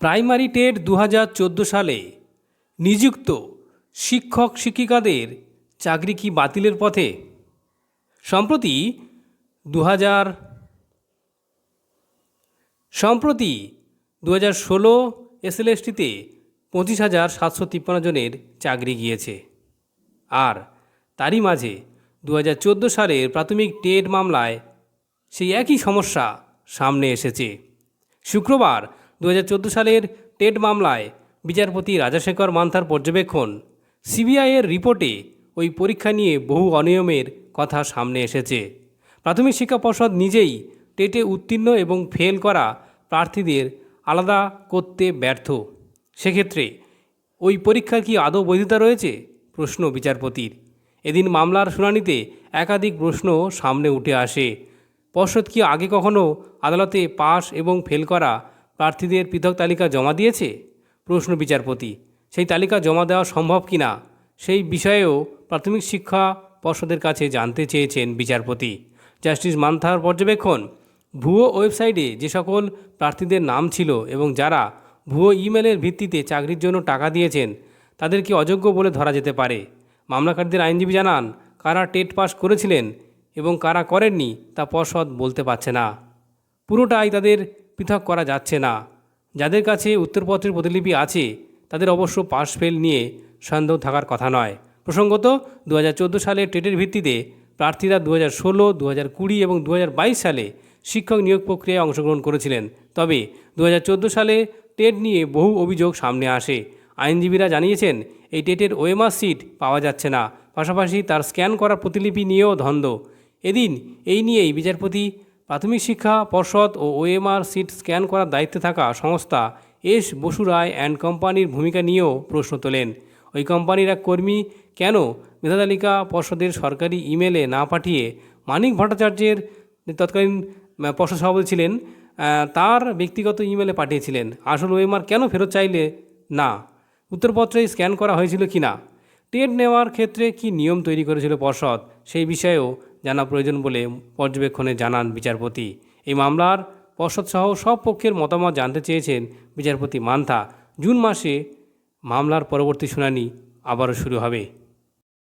Primary TET দু হাজার চোদ্দ সালে নিযুক্ত শিক্ষক শিক্ষিকাদের চাকরি কি বাতিলের পথে? সম্প্রতি দু হাজার সম্প্রতি দু হাজার ষোলো এসএলএসটিতে পঁচিশ হাজার সাতশো তিপ্পান্ন জনের চাকরি গিয়েছে। আর তারই মাঝে দু হাজার চোদ্দ সালের প্রাথমিক টেট মামলায় সেই একই সমস্যা সামনে এসেছে। শুক্রবার দু হাজার চোদ্দ সালের টেট মামলায় বিচারপতি রাজাশেখর মান্থার পর্যবেক্ষণ। সিবিআইয়ের রিপোর্টে ওই পরীক্ষা নিয়ে বহু অনিয়মের কথা সামনে এসেছে। প্রাথমিক শিক্ষা পর্ষদ নিজেই টেটে উত্তীর্ণ এবং ফেল করা প্রার্থীদের আলাদা করতে ব্যর্থ। সেক্ষেত্রে ওই পরীক্ষার কি আদৌ বৈধতা রয়েছে? প্রশ্ন বিচারপতির। এদিন মামলার শুনানিতে একাধিক প্রশ্ন সামনে উঠে আসে। পর্ষদ কি আগে কখনো আদালতে পাশ এবং ফেল করা প্রার্থীদের পৃথক তালিকা জমা দিয়েছে? প্রশ্ন বিচারপতি। সেই তালিকা জমা দেওয়া সম্ভব কি না সেই বিষয়েও প্রাথমিক শিক্ষা পর্ষদের কাছে জানতে চেয়েছেন বিচারপতি। জাস্টিস মান্থার পর্যবেক্ষণ, ভুয়ো ওয়েবসাইটে যে সকল প্রার্থীদের নাম ছিল এবং যারা ভুয়ো ইমেলের ভিত্তিতে চাকরির জন্য টাকা দিয়েছেন, তাদেরকে অযোগ্য বলে ধরা যেতে পারে। মামলাকারীদের আইনজীবী জানান, কারা টেট পাস করেছিলেন এবং কারা করেননি তা পর্ষদ বলতে পারছে না। পুরোটাই তাদের পৃথক করা যাচ্ছে না। যাদের কাছে উত্তরপত্রের প্রতিলিপি আছে, তাদের অবশ্য পাস ফেল নিয়ে সন্দেহ থাকার কথা নয়। প্রসঙ্গত দু হাজার চোদ্দ সালে টেটের ভিত্তিতে প্রার্থীরা দু হাজার ষোলো দু হাজার কুড়ি এবং দু হাজার বাইশ সালে শিক্ষক নিয়োগ প্রক্রিয়ায় অংশগ্রহণ করেছিলেন। তবে দু হাজার চোদ্দ সালে টেট নিয়ে বহু অভিযোগ সামনে আসে। আইনজীবীরা জানিয়েছেন, এই টেটের ওএমআর সিট পাওয়া যাচ্ছে না। পাশাপাশি তার স্ক্যান করা প্রতিলিপি নিয়েও ধন্দ এদিন এই নিয়েই বিচারপতি প্রাথমিক শিক্ষা, পর্ষদ ও ওএমআর সিট স্ক্যান করার দায়িত্বে থাকা সংস্থা এস বসু রায় অ্যান্ড কোম্পানির ভূমিকা নিয়েও প্রশ্ন তোলেন। ওই কোম্পানির এক কর্মী, কেন মেধাতালিকা পর্ষদের সরকারি ইমেলে না পাঠিয়ে মানিক ভট্টাচার্যের তৎকালীন পর্ষদ সভাপতি ছিলেন তার ব্যক্তিগত ইমেলে পাঠিয়েছিলেন? আসল ওএমআর কেন ফেরত চাইলে না? উত্তরপত্রে স্ক্যান করা হয়েছিল কি না? টেট নেওয়ার ক্ষেত্রে কি নিয়ম তৈরি করেছিল পর্ষদ? সেই বিষয়েও জানা প্রয়োজন বলে পর্যবেক্ষণে জানান বিচারপতি। এই মামলার পর্ষদসহ সব পক্ষের মতামত জানতে চেয়েছেন বিচারপতি মান্থা। জুন মাসে মামলার পরবর্তী শুনানি আবারও শুরু হবে।